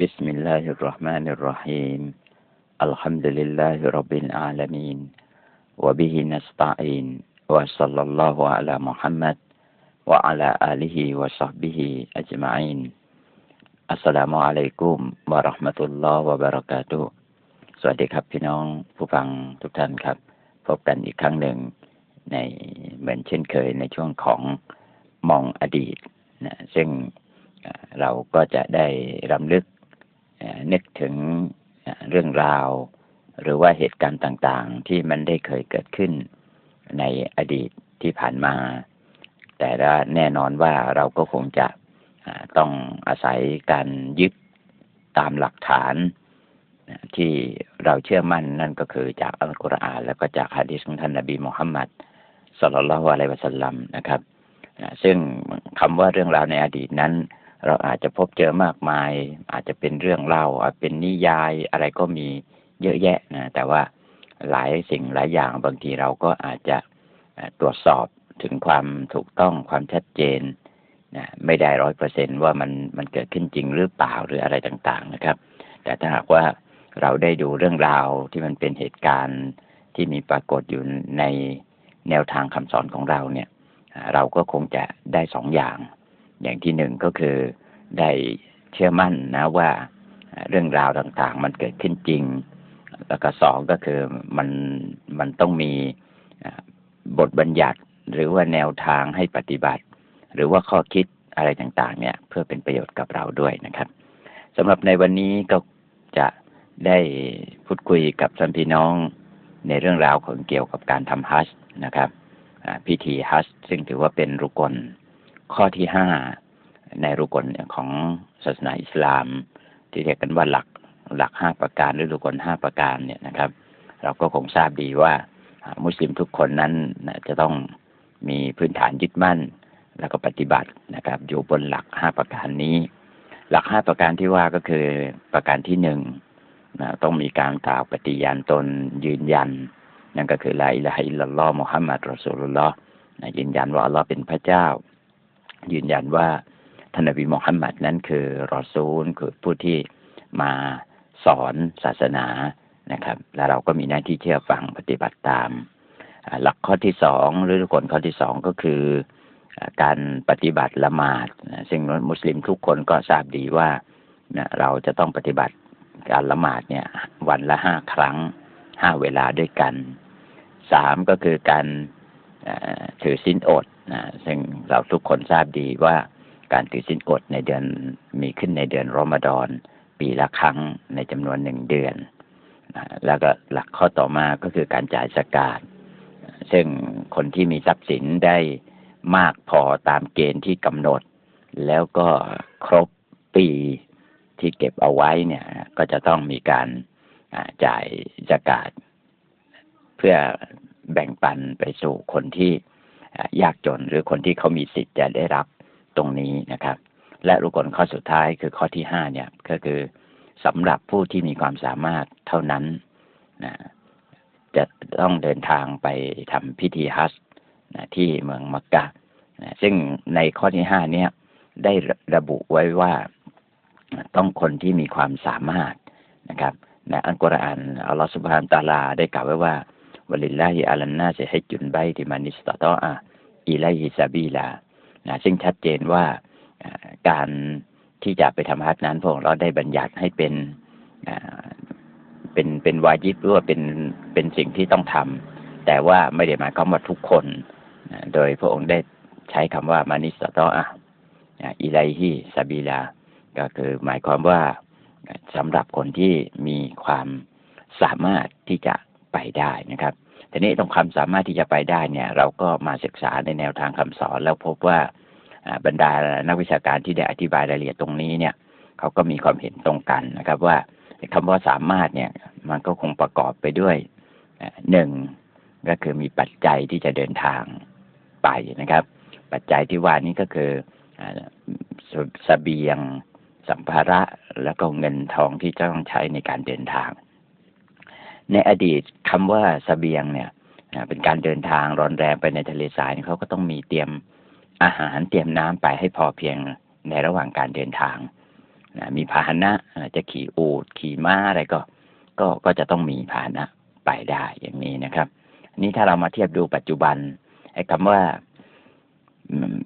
بسم الله الرحمن الرحيم الحمد لله رب العالمين وبه نستعين وصلى الله على محمد وعلى آله وصحبه أجمعين السلام عليكم ورحمة الله وبركاته สวัสดีครับพี่น้องผู้ฟังทุกท่านครับ พบกันอีกครั้งหนึ่งในเหมือนเช่นเคยในช่วงของมองอดีตนะซึ่งเราก็จะได้รำลึก นึกถึงเรื่องราว หรือว่าเหตุการณ์ต่างๆ ที่มันได้เคยเกิดขึ้นในอดีตที่ผ่านมา แต่ละแน่นอนว่าเราก็คงจะต้องอาศัยการยึดตามหลักฐานที่เราเชื่อมั่นนั่นก็คือจากอัลกุรอาน แล้วก็จากฮะดีษของท่านนบีมุฮัมมัดสุลลัลฮวอะลัยวะสัลลัมนะครับ ซึ่งคำว่าเรื่องราวในอดีตนั้น เราอาจจะพบเจอมากมาย อาจจะเป็นเรื่องเล่าอาจเป็นนิยายอะไรก็มีเยอะแยะนะแต่ว่าหลายสิ่งหลายอย่างบางทีเราก็อาจจะตรวจสอบถึงความถูกต้องความชัดเจนนะไม่ได้ร้อยเปอร์เซนว่ามันมันเกิดขึ้นจริงหรือเปล่าหรืออะไรต่างๆนะครับ แต่ถ้าหากว่าเราได้ดูเรื่องราวที่มันเป็นเหตุการณ์ที่มีปรากฏอยู่ในแนวทางคำสอนของเราเนี่ย เราก็คงจะได้สองอย่าง อย่างที่หนึ่งก็คือได้เชื่อมั่นนะว่าเรื่องราวต่างๆ มันเกิดขึ้นจริง แล้วก็สองก็คือมันมันต้องมีบทบัญญัติหรือว่าแนวทางให้ปฏิบัติ หรือว่าข้อคิดอะไรต่างๆ เนี่ย เพื่อเป็นประโยชน์กับเราด้วยนะครับสำหรับในวันนี้ก็จะได้พูดคุยกับท่านพี่น้องในเรื่องราวของเกี่ยวกับการทำฮัจนะครับพิธีฮัจซึ่งถือว่าเป็นรุกล ข้อที่ห้าในรุกลของศาสนาอิสลาม ที่เรียกกันว่าหลักหลักห้าประการหรือรุกลห้าประการเนี่ยนะครับ เราก็คงทราบดีว่ามุสลิมทุกคนนั้นจะต้องมีพื้นฐานยึดมั่น แล้วก็ปฏิบัตินะครับ อยู่บนหลักห้าประการนี้ หลักห้าประการที่ว่าก็คือประการที่หนึ่งนะต้องมีการกล่าวปฏิญาณตนยืนยัน นั่นก็คือลาอิลาฮิลลอฮ์มุฮัมมัดรอสูลุลลอฮ์ยืนยันว่าอัลลอฮ์เป็นพระเจ้า ยืนยันว่าท่านนบีมุฮัมมัดนั้นคือรอซูลคือผู้ที่มาสอนศาสนานะครับ แล้วเราก็มีหน้าที่เชื่อฟังปฏิบัติตาม หลักข้อที่สองหรือผลข้อที่สองก็คือการปฏิบัติละหมาดซึ่งมุสลิมทุกคนก็ทราบดีว่าเราจะต้องปฏิบัติการละหมาดเนี่ยวันละห้าครั้งห้าเวลาด้วยกันสามก็คือการถือสินอดนะซึ่ง เราทุกคนทราบดีว่าการถือสินอดในเดือนมีขึ้นในเดือนรอมฎอนปีละครั้งในจำนวนหนึ่งเดือน แล้วก็หลักข้อต่อมาก็คือการจ่ายสกาดซึ่งคนที่มีทรัพย์สินได้มากพอตามเกณฑ์ที่กำหนด แล้วก็ครบปีที่เก็บเอาไว้เนี่ย ก็จะต้องมีการจ่ายสกาดเพื่อแบ่งปันไปสู่คนที่ ยากจนหรือคนที่เขามีสิทธิ์จะได้รับตรงนี้นะครับ และรุกลข้อสุดท้ายคือข้อที่ห้าเนี่ยก็คือสำหรับผู้ที่มีความสามารถเท่านั้นนะจะต้องเดินทางไปทำพิธีฮัจนะที่เมืองมักกะนะซึ่งในข้อที่ห้าเนี่ยได้ระบุไว้ว่าต้องคนที่มีความสามารถนะครับในอัลกุรอานอัลลอฮฺสุบฮานตาลาได้กล่าวไว้ว่าวลิลลาฮิอัลลันนาจะให้จุนใบที่มานิสตตออะ อิไลฮิซาบีลานะซึ่งชัดเจนว่าการที่จะไปทำฮัจนั้นพวกเราได้บัญญัติให้เป็นเป็นเป็นวาญิบหรือว่าเป็นเป็นสิ่งที่ต้องทำแต่ว่าไม่ได้หมายความว่าทุกคน โดยพระองค์ได้ใช้คำว่ามานิสตออะอิไลฮิซาบีลา ก็คือหมายความว่าสำหรับคนที่มีความสามารถที่จะไปได้นะครับ ทีนี้ตรงความสามารถที่จะไปได้เนี่ย เราก็มาศึกษาในแนวทางคำสอน แล้วพบว่าบรรดานักวิชาการที่ได้อธิบายรายละเอียดตรงนี้เนี่ยเขาก็มีความเห็นตรงกันนะครับ ว่าคำว่าสามารถเนี่ย มันก็คงประกอบไปด้วยหนึ่งก็คือมีปัจจัยที่จะเดินทางไปนะครับ ปัจจัยที่ว่านี้ก็คือสเสบียง สัมภาระแล้วก็เงินทองที่จะต้องใช้ในการเดินทาง ในอดีตคำว่าสเสบียงเนี่ยเป็นการเดินทางร้อนแรงไปในทะเลทรายเขาก็ต้องมีเตรียมอาหารเตรียมน้ำไปให้พอเพียงในระหว่างการเดินทางนะมีพาหนะจะขี่อูดขี่ม้าอะไรก็ ก็ก็จะต้องมีพาหนะไปได้อย่างนี้นะครับนี่ถ้าเรามาเทียบดูปัจจุบันไอ้คำว่า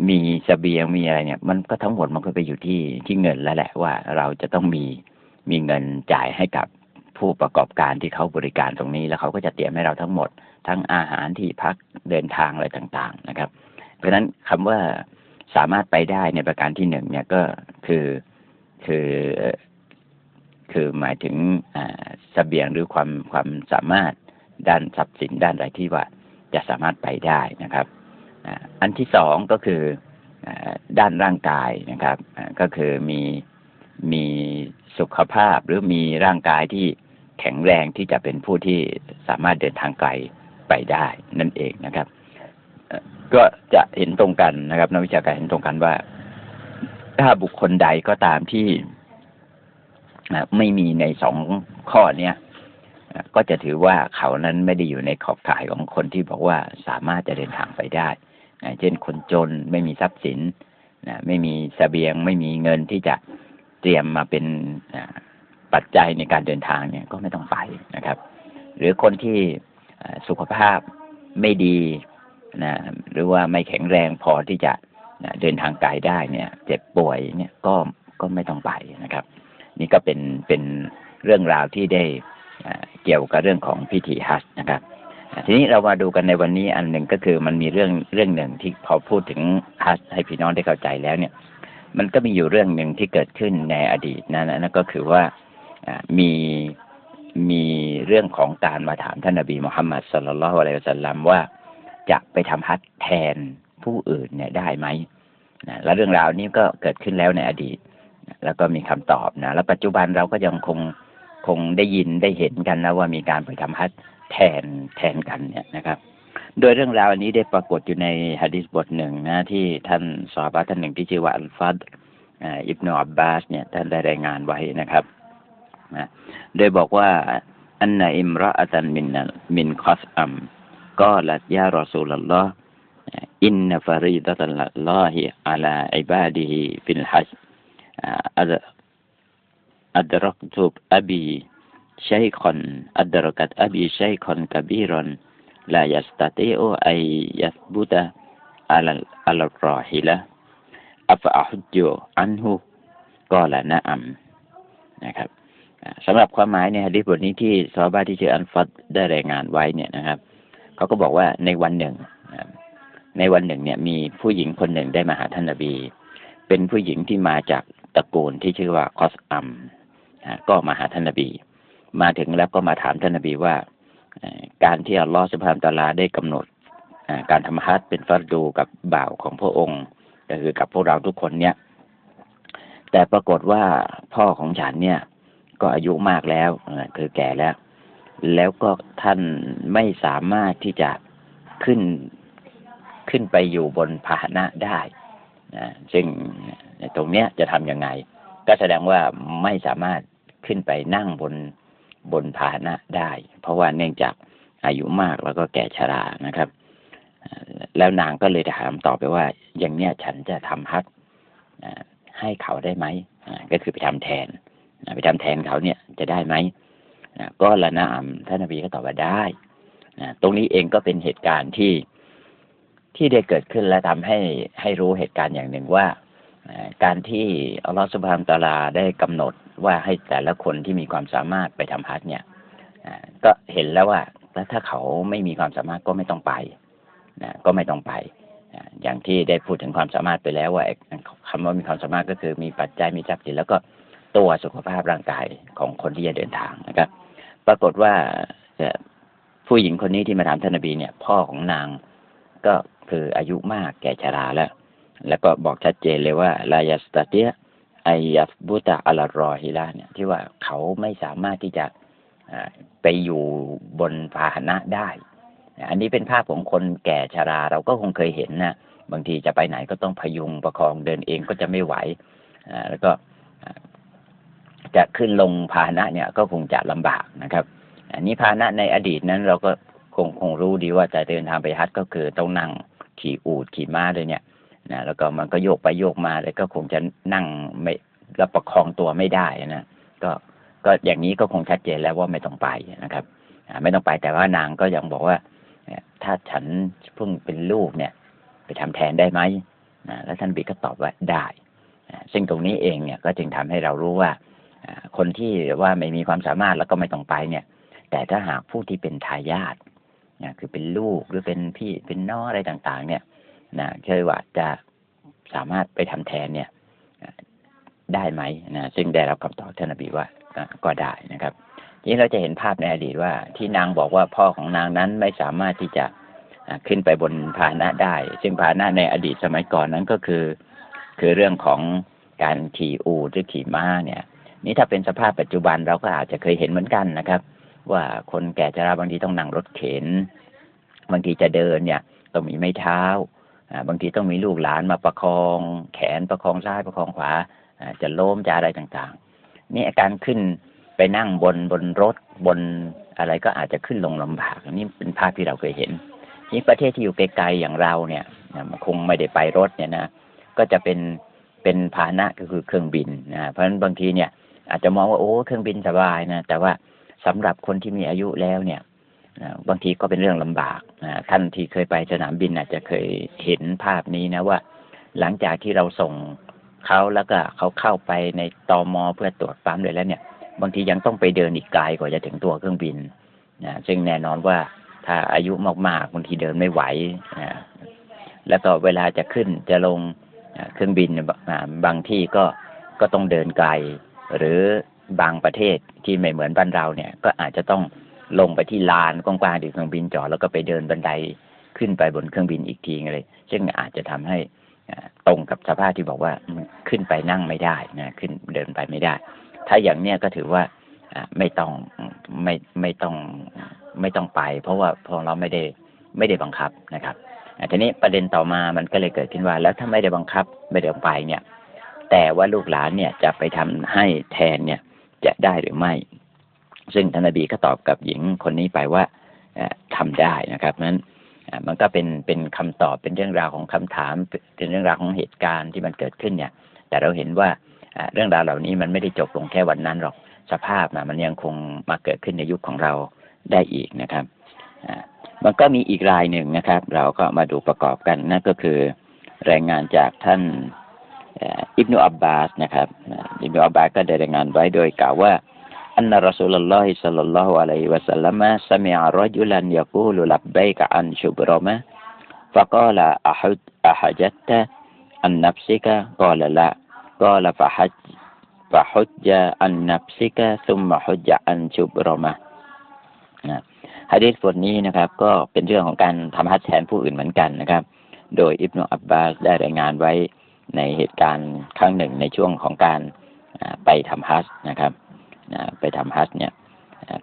มีสเสบียงมีอะไรเนี่ย มันก็ทั้งหมดมันก็ไปอยู่ที่ที่เงินแล้วแหละว่าเราจะต้องมีมีเงินจ่ายให้กับ ผู้ประกอบการที่เขาบริการตรงนี้ แล้วเขาก็จะเตรียมให้เราทั้งหมด ทั้งอาหารที่พักเดินทางอะไรต่างๆนะครับ เพราะฉะนั้นคำว่าสามารถไปได้ในประการที่หนึ่งเนี่ยก็คือคือคือหมายถึงสเสบียงหรือความความสามารถด้านทรัพย์สินด้านอะไรที่ว่าจะสามารถไปได้นะครับอันที่สองก็คือด้านร่างกายนะครับ ก็คือมีมีสุขภาพหรือมีร่างกายที่ แข็งแรงที่จะเป็นผู้ที่สามารถเดินทางไกลไปได้นั่นเองนะครับ ก็จะเห็นตรงกันนะครับนักวิชาการเห็นตรงกันว่า ถ้าบุคคลใดก็ตามที่ไม่มีในสองข้อเนี้ยก็จะถือว่าเขานั้นไม่ได้อยู่ในขอบข่ายของคนที่บอกว่าสามารถจะเดินทางไปได้ เช่นคนจนไม่มีทรัพย์สินไม่มีสเสบียง ไม่มีเงินที่จะเตรียมมาเป็น ปัจจัยในการเดินทางเนี่ยก็ไม่ต้องไปนะครับ หรือคนที่สุขภาพไม่ดีนะหรือว่าไม่แข็งแรงพอที่จะเดินทางไกลได้เนี่ย เจ็บป่วยเนี่ยก็ก็ไม่ต้องไปนะครับ นี่ก็เป็นเป็นเรื่องราวที่ได้เกี่ยวกับเรื่องของพิธีฮัจนะครับ ทีนี้เรามาดูกันในวันนี้อันหนึ่งก็คือมันมีเรื่องเรื่องหนึ่งที่พอพูดถึงฮัจให้พี่น้องได้เข้าใจแล้วเนี่ย มันก็มีอยู่เรื่องหนึ่งที่เกิดขึ้นในอดีตนั่นนั่นก็คือว่า มีมีเรื่องของการมาถามท่านนบีมุฮัมมัดสุลลัลอะลัยฮิสัลลัมว่าจะไปทำฮัจแทนผู้อื่นเนี่ยได้ไหมนะแล้วเรื่องราวนี้ก็เกิดขึ้นแล้วในอดีต แล้วก็มีคำตอบนะ แล้วปัจจุบันเราก็ยังคงคงได้ยินได้เห็นกันแล้วว่ามีการไปทำฮัจแทนแทนกันเนี่ยนะครับ โดยเรื่องราวอันนี้ได้ปรากฏอยู่ในฮะดิษบทหนึ่งนะที่ท่านสอบาท่านหนึ่งที่ชื่อว่าอัลฟัดอิบนาอับบาสเนี่ยท่านได้รายงานไว้นะครับ นะโดยบอกว่าอันนอิมรออัตันมินมินคอสอัมก็ลัดยารอซูลลอฮ์อินนฟารีดตัลลอฮิอัลาอิบาดีฮิฟิลฮัจอัดรักตุบอบีชัยคอนอัดรักัตอบีชัยคอนกบีรอนลายัสตัติโอไอยัสบุตะอัลอัลรอฮิละอัฟอะฮุจโยอันฮุก็ละนะอัมนะครับ สำหรับความหมายในฮะดิษบทนี้ที่ซอบาที่ชื่ออันฟัดได้รายงานไว้เนี่ยนะครับเขาก็บอกว่าในวันหนึ่ง ในวันหนึ่งเนี่ยมีผู้หญิงคนหนึ่งได้มาหาท่านนบี เป็นผู้หญิงที่มาจากตระกูลที่ชื่อว่าคอสอัมก็มาหาท่านนบี มาถึงแล้วก็มาถามท่านนบีว่าการที่อัลลอฮฺสุบฮานตะลาได้กำหนดการทำฮัจเป็นฟัดดูกับบ่าวของพระองค์ ก็คือกับพวกเราทุกคนเนี่ย แต่ปรากฏว่าพ่อของฉันเนี่ย ก็อายุมากแล้วคือแก่แล้ว แล้วก็ท่านไม่สามารถที่จะขึ้นขึ้นไปอยู่บนพาหนะได้นะซึ่งตรงเนี้ยจะทำยังไง ก็แสดงว่าไม่สามารถขึ้นไปนั่งบนบนพาหนะได้ เพราะว่าเนื่องจากอายุมากแล้วก็แก่ชรานะครับ แล้วนางก็เลยถามต่อไปว่า อย่างเนี้ยฉันจะทำฮัทให้เขาได้ไหมก็คือไปทำแทน ไปทำแทนเขาเนี่ยจะได้ไหมก็ละนะอัมท่านนบีก็ตอบว่าได้ตรงนี้เองก็เป็นเหตุการณ์ที่ที่ได้เกิดขึ้นและทำให้ให้รู้เหตุการณ์อย่างหนึ่งว่า การที่อัลลอฮฺสุบฮานตาลาได้กำหนดว่าให้แต่ละคนที่มีความสามารถไปทำฮัจเนี่ยก็เห็นแล้วว่าแล้วถ้าเขาไม่มีความสามารถก็ไม่ต้องไปนะก็ไม่ต้องไป อย่างที่ได้พูดถึงความสามารถไปแล้วว่าคำว่ามีความสามารถก็คือมีปัจจัยมีทรัพย์สินแล้วก็ ตัวสุขภาพร่างกายของคนที่จะเดินทางนะครับ ปรากฏว่าผู้หญิงคนนี้ที่มาถามท่านนบีเนี่ย พ่อของนางก็คืออายุมากแก่ชราแล้ว แล้วก็บอกชัดเจนเลยว่าลายสตเตียไอยัฟบุตะอัลรอฮิลาเนี่ย ที่ว่าเขาไม่สามารถที่จะไปอยู่บนพาหนะได้ อันนี้เป็นภาพของคนแก่ชราเราก็คงเคยเห็นนะ บางทีจะไปไหนก็ต้องพยุงประคองเดินเองก็จะไม่ไหว แล้วก็ จะขึ้นลงพาหนะเนี่ยก็คงจะลำบากนะครับ อันนี้พาหนะในอดีตนั้นเราก็คงคงรู้ดีว่าจะเดินทางไปฮัทก็คือต้องนั่งขี่อูดขี่ม้าเลยเนี่ยนะแล้วก็มันก็โยกไปโยกมาเลยก็คงจะนั่งไม่แล้วประคองตัวไม่ได้นะก็ก็อย่างนี้ก็คงชัดเจนแล้วว่าไม่ต้องไปนะครับไม่ต้องไปแต่ว่านางก็ยังบอกว่าถ้าฉันเพิ่งเป็นลูกเนี่ย ไปทำแทนได้ไหมนะแล้วท่านบีก็ตอบว่าได้ซึ่งตรงนี้เองเนี่ยก็จึงทำให้เรารู้ว่า คนที่ว่าไม่มีความสามารถแล้วก็ไม่ต้องไปเนี่ย แต่ถ้าหากผู้ที่เป็นทายาทนะคือเป็นลูกหรือเป็นพี่เป็นน้องอะไรต่างๆ เนี่ยนะเคยว่าจะสามารถไปทำแทนเนี่ยได้ไหมนะซึ่งได้รับคำตอบท่านนบีว่าก็ได้นะครับทีนี้เราจะเห็นภาพในอดีตว่า ที่นางบอกว่าพ่อของนางนั้นไม่สามารถที่จะขึ้นไปบนพาหนะได้ ซึ่งพาหนะในอดีตสมัยก่อนนั้นก็คือ คือเรื่องของการขี่อูหรือขี่ม้าเนี่ย นี่ถ้าเป็นสภาพปัจจุบันเราก็อาจจะเคยเห็นเหมือนกันนะครับ ว่าคนแก่ชราบางทีต้องนั่งรถเข็น บางทีจะเดินเนี่ยต้องมีไม้เท้าบางทีต้องมีลูกหลานมาประคอง แขนประคองซ้ายประคองขวาจะล้มจะอะไรต่างๆ นี่อาการขึ้นไปนั่งบนบนรถบนอะไรก็อาจจะขึ้นลงลำบากนี่เป็นภาพที่เราเคยเห็นนี่ประเทศที่อยู่ไกลๆอย่างเราเนี่ยคงไม่ได้ไปรถเนี่ยนะ ก็จะเป็นเป็นพาหนะก็คือเครื่องบินนะเพราะฉะนั้นบางทีเนี่ย อาจจะมองว่าโอ้เครื่องบินสบายนะแต่ว่าสำหรับคนที่มีอายุแล้วเนี่ยบางทีก็เป็นเรื่องลำบากท่านที่เคยไปสนามบินอาจจะเคยเห็นภาพนี้นะว่า หลังจากที่เราส่งเขาแล้วก็เขาเข้าไปในตอมอเพื่อตรวจปั๊มเลยแล้วเนี่ย บางทียังต้องไปเดินอีกไกลกว่าจะถึงตัวเครื่องบินนะซึ่งแน่นอนว่าถ้าอายุมากๆบางทีเดินไม่ไหวนะแล้วก็เวลาจะขึ้นจะลงเครื่องบินบางที่ก็ก็ต้องเดินไกล หรือบางประเทศที่ไม่เหมือนบ้านเราเนี่ย ก็อาจจะต้องลงไปที่ลานกว้างๆที่เครื่องบินจอดแล้วก็ไปเดินบันไดขึ้นไปบนเครื่องบินอีกทีเลย ซึ่งอาจจะทำให้ตรงกับสภาพที่บอกว่าขึ้นไปนั่งไม่ได้นะขึ้นเดินไปไม่ได้ ถ้าอย่างเนี้ยก็ถือว่าไม่ต้องไม่ไม่ต้องไม่ต้องไป เพราะว่าพอเราไม่ได้ไม่ได้บังคับนะครับทีนี้ประเด็นต่อมามันก็เลยเกิดขึ้นว่า แล้วถ้าไม่ได้บังคับไม่ได้ไปเนี่ย แต่ว่าลูกหลานเนี่ยจะไปทำให้แทนเนี่ยจะได้หรือไม่ ซึ่งท่านนบีก็ตอบกับหญิงคนนี้ไปว่าทำได้นะครับนั้นมันก็เป็นเป็นคำตอบเป็นเรื่องราวของคำถาม เป็นเรื่องราวของเหตุการณ์ที่มันเกิดขึ้นเนี่ย แต่เราเห็นว่าเรื่องราวเหล่านี้มันไม่ได้จบลงแค่วันนั้นหรอกสภาพนะมันยังคงมาเกิดขึ้นในยุคของเราได้อีกนะครับมันก็มีอีกรายหนึ่งนะครับ เราก็มาดูประกอบกันนั่นก็คือ รายงานจากท่าน อิบนุอับบาสนะครับอิบนุอับบาสก็ได้รายงานไว้โดยกล่าวว่าอันนรสูลลอฮิสัลลัลลอฮุอะลัยฮิวะสัลลัมะสมิอัรจุลันยะกูลุลับเบกะอันชุบรมะฟะกาลาอะฮุดอะฮัจัตตะอันนับซิกะกาลาละกาลาฟะฮัจฟะฮุจยะอันนับซิกะซุมมะฮุจยะอันชุบรมะนะฮะดีษบทนี้นะครับ ก็เป็นเรื่องของการทำฮัจแทนผู้อื่นเหมือนกันนะครับ โดยอิบนุอับบาสได้รายงานไว้ ในเหตุการณ์ครั้งหนึ่งในช่วงของการไปทำฮัจนะครับไปทำฮัจเนี่ย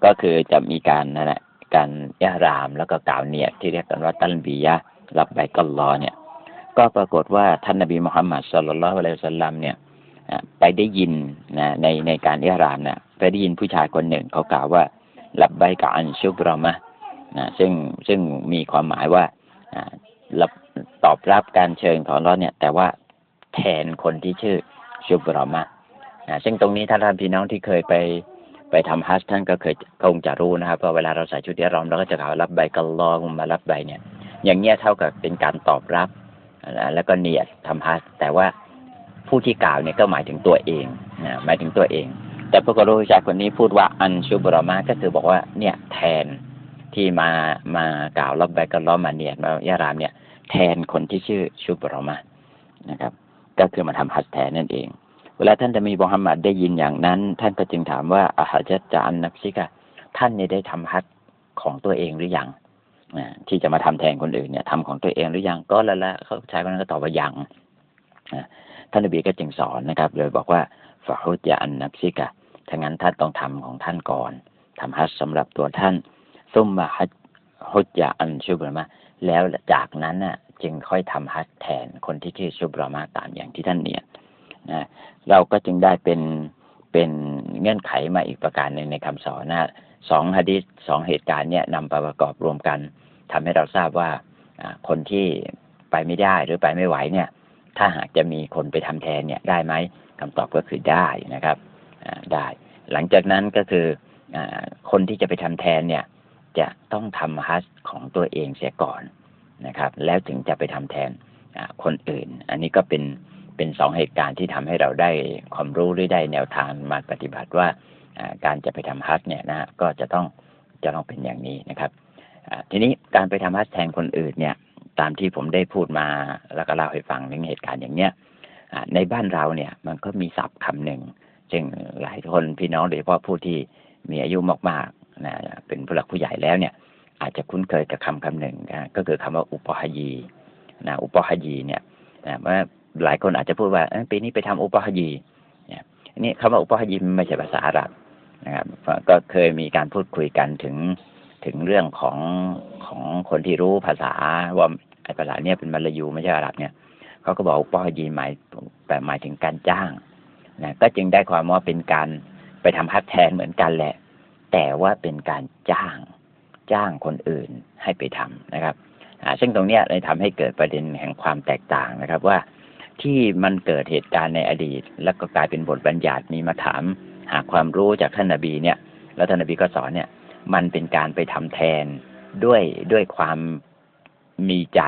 ก็คือจะมีการนั่นแหละการยารามแล้วก็กล่าวเนียที่เรียกกันว่าตันบียะรับใบกัลลอเนี่ยก็ปรากฏว่าท่านนบีมุฮัมมัดสุลลัลอะลัยฮิสัลลัมเนี่ยไปได้ยินนะในในการยารามเนี่ยไปได้ยินผู้ชายคนหนึ่งเขากล่าวว่ารับใบกับอันชุบรอมะนะซึ่งซึ่งมีความหมายว่ารับตอบรับการเชิญของเราเนี่ย แต่ว่า แทนคนที่ชื่อชุบรอมะนะซึ่งตรงนี้ท่าท่านพี่น้องที่เคยไปไปทำฮัสท่านก็เคยคงจะรู้นะครับว่าเวลาเราใส่ชุดเดียรอมเราก็จะกล่าวรับใบกัลลอมารับใบเนี่ย อย่างเงี้ยเท่ากับเป็นการตอบรับแล้วก็เนียดทำฮัสแต่ว่าผู้ที่กล่าวเนี่ยก็หมายถึงตัวเองนะหมายถึงตัวเอง แต่พระกรุชายคนนี้พูดว่าอันชุบรมาก็คือบอกว่าเนี่ยแทนที่มามากล่าวรับใบกันล้อมาเนี่ยมายารามเนี่ยแทนคนที่ชื่อชุบรมานะครับ ก็คือมาทำฮัจแทนนั่นเอง เวลาท่านจะมีบุฮัมมัดได้ยินอย่างนั้น ท่านก็จึงถามว่าอาหาจะจะอันนับซิกะท่านเนี่ยได้ทำฮัจของตัวเองหรือยังที่จะมาทำแทนคนอื่นเนี่ยทำของตัวเองหรือยังก็แล้วละเขาชายคนนั้นก็ตอบว่ายังท่านนบีก็จึงสอนนะครับโดยบอกว่าฟาฮุจยาอันนับซิกะถ้างั้นท่านต้องทำของท่านก่อนทำฮัจสำหรับตัวท่านซุ่มมาฮัจฮุจยาอันชุบรมาแล้วจากนั้นน่ะ จึงค่อยทำฮัจแทนคนที่ชื่อชุบรมาตามอย่างที่ท่านเนียนนะเราก็จึงได้เป็นเป็นเงื่อนไขมาอีกประการหนึ่งในคำสอนนะสองฮะดิษสองเหตุการณ์เนี่ยนำประกอบรวมกันทำให้เราทราบว่าคนที่ไปไม่ได้หรือไปไม่ไหวเนี่ย ถ้าหากจะมีคนไปทำแทนเนี่ยได้ไหมคำตอบก็คือได้นะครับได้ หลังจากนั้นก็คืออคนที่จะไปทำแทนเนี่ยจะต้องทำฮัจของตัวเองเสียก่อน นะครับ แล้วถึงจะไปทำแทนคนอื่น อันนี้ก็เป็นเป็นสองเหตุการณ์ที่ทำให้เราได้ความรู้หรือได้แนวทางมาปฏิบัติว่าการจะไปทำฮัจเนี่ยนะก็จะต้องจะต้องเป็นอย่างนี้นะครับทีนี้การไปทำฮัจแทนคนอื่นเนี่ยตามที่ผมได้พูดมาแล้วก็เล่าให้ฟังถึงเหตุการณ์อย่างเนี้ยในบ้านเราเนี่ยมันก็มีศัพท์คำหนึ่งซึ่งหลายคนพี่น้องโดยเฉพาะผู้ที่มีอายุมากๆนะเป็นผู้หลักผู้ใหญ่แล้วเนี่ย อาจจะคุ้นเคยกับคำคำหนึ่งนะก็คือคำว่าอุปหยีนะอุปหยีเนี่ยนะว่าหลายคนอาจจะพูดว่าปีนี้ไปทำอุปหยีเนี่ยนี่คำว่าอุปหยีไม่ใช่ภาษาอาหรับนะครับก็เคยมีการพูดคุยกันถึงถึงเรื่องของของคนที่รู้ภาษาว่าไอ้ภาษาเนี่ยเป็นมลายูไม่ใช่อาหรับเนี่ยเขาก็บอกอุปหยีหมายแต่หมายถึงการจ้างนะก็จึงได้ความว่าเป็นการไปทำฮัทแทนเหมือนกันแหละ แต่ว่าเป็นการจ้าง จ้างคนอื่นให้ไปทำนะครับซึ่งตรงนี้เลยทำให้เกิดประเด็นแห่งความแตกต่างนะครับว่าที่มันเกิดเหตุการณ์ในอดีต แล้วก็กลายเป็นบทบัญญัติมีมาถามหาความรู้จากท่านนาบีเนี่ย แล้วท่านนาบีก็สอนเนี่ย มันเป็นการไปทำแทนด้วยด้วยความมีใจ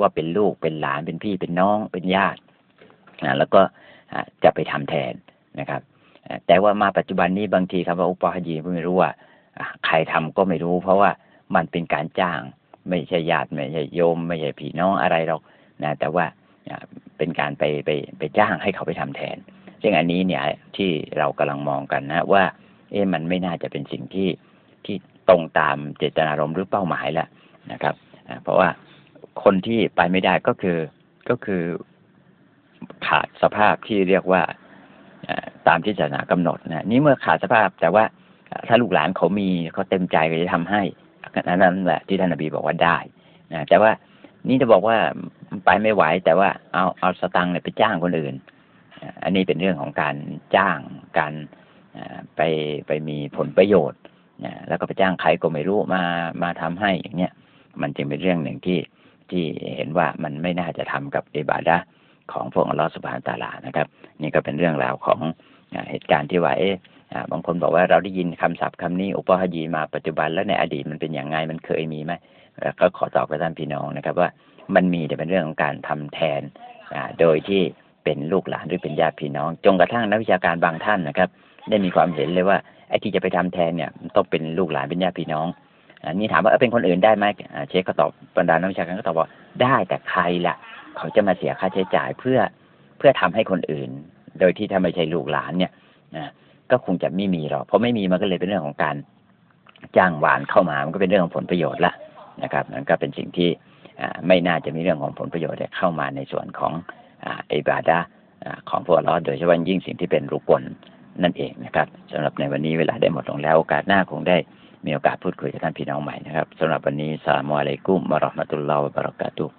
ว่าเป็นลูกเป็นหลานเป็นพี่เป็นน้องเป็นญาตินะแล้วก็จะไปทำแทนนะครับ แต่ว่ามาปัจจุบันนี้บางทีคำว่าอุปหยีไม่รู้ว่า ใครทำก็ไม่รู้ เพราะว่ามันเป็นการจ้าง ไม่ใช่ญาติไม่ใช่โยม ไม่ใช่พี่น้องอะไรหรอกนะแต่ว่าเป็นการไปไปไปจ้างให้เขาไปทำแทน ซึ่งอันนี้เนี่ยที่เรากำลังมองกันนะว่า เอ๊ะมันไม่น่าจะเป็นสิ่งที่ที่ตรงตามเจตนารมณ์หรือเป้าหมายแล้วนะครับเพราะว่าคนที่ไปไม่ได้ก็คือก็คือขาดสภาพที่เรียกว่าตามที่ศาสนากำหนดนะนี่เมื่อขาดสภาพแต่ว่า ถ้าลูกหลานเขามีเขาเต็มใจก็จะทำให้นั่นแหละที่ท่านนบีบอกว่าได้นะแต่ว่านี่จะบอกว่าไปไม่ไหว แต่ว่าเอาเอาสตังค์เนี่ยไปจ้างคนอื่น อันนี้เป็นเรื่องของการจ้างการไปไปมีผลประโยชน์แล้วก็ไปจ้างใครก็ไม่รู้มามาทำให้อย่างเงี้ยมันจึงเป็นเรื่องหนึ่งที่ที่เห็นว่ามันไม่น่าจะทำกับอิบาดะของพวกอัลลอฮฺสุบฮานตาลานะครับ นี่ก็เป็นเรื่องราวของเหตุการณ์ที่ว่าเอ๊ะ บางคนบอกว่าเราได้ยินคำศัพท์คำนี้อุปหยีมาปัจจุบันแล้วในอดีตมันเป็นอย่างไงมันเคยมีไหมก็ขอตอบกับท่านพี่น้องนะครับ ว่ามันมีแต่เป็นเรื่องของการทำแทนโดยที่เป็นลูกหลานหรือเป็นญาติพี่น้องจงกระทั่งนักวิชาการบางท่านนะครับ ได้มีความเห็นเลยว่าไอ้ที่จะไปทำแทนเนี่ยต้องเป็นลูกหลานเป็นญาติพี่น้องอันนี้ถามว่าเป็นคนอื่นได้ไหมเชคก็ตอบบรรดานักวิชาการก็ตอบว่าได้แต่ใครล่ะ เขาจะมาเสียค่าใช้จ่ายเพื่อเพื่อทำให้คนอื่น โดยที่ถ้าไม่ใช่ลูกหลานเนี่ยนะ ก็คงจะไม่มีหรอกเพราะไม่มีมันก็เลยเป็นเรื่องของการจ้างหวานเข้ามา มันก็เป็นเรื่องของผลประโยชน์ละนะครับมันก็เป็นสิ่งที่ไม่น่าจะมีเรื่องของผลประโยชน์เข้ามาในส่วนของอิบาดะของพวกเราโดยเฉพาะยิ่งสิ่งที่เป็นรูปนนั่นเองนะครับสำหรับในวันนี้เวลาได้หมดลงแล้วโอกาสหน้าคงได้มีโอกาสพูดคุยกับท่านพี่น้องใหม่นะครับสำหรับวันนี้สลามอะลัยกุมมะราะมะตุลลอฮ์วบะเราะกาตุฮ์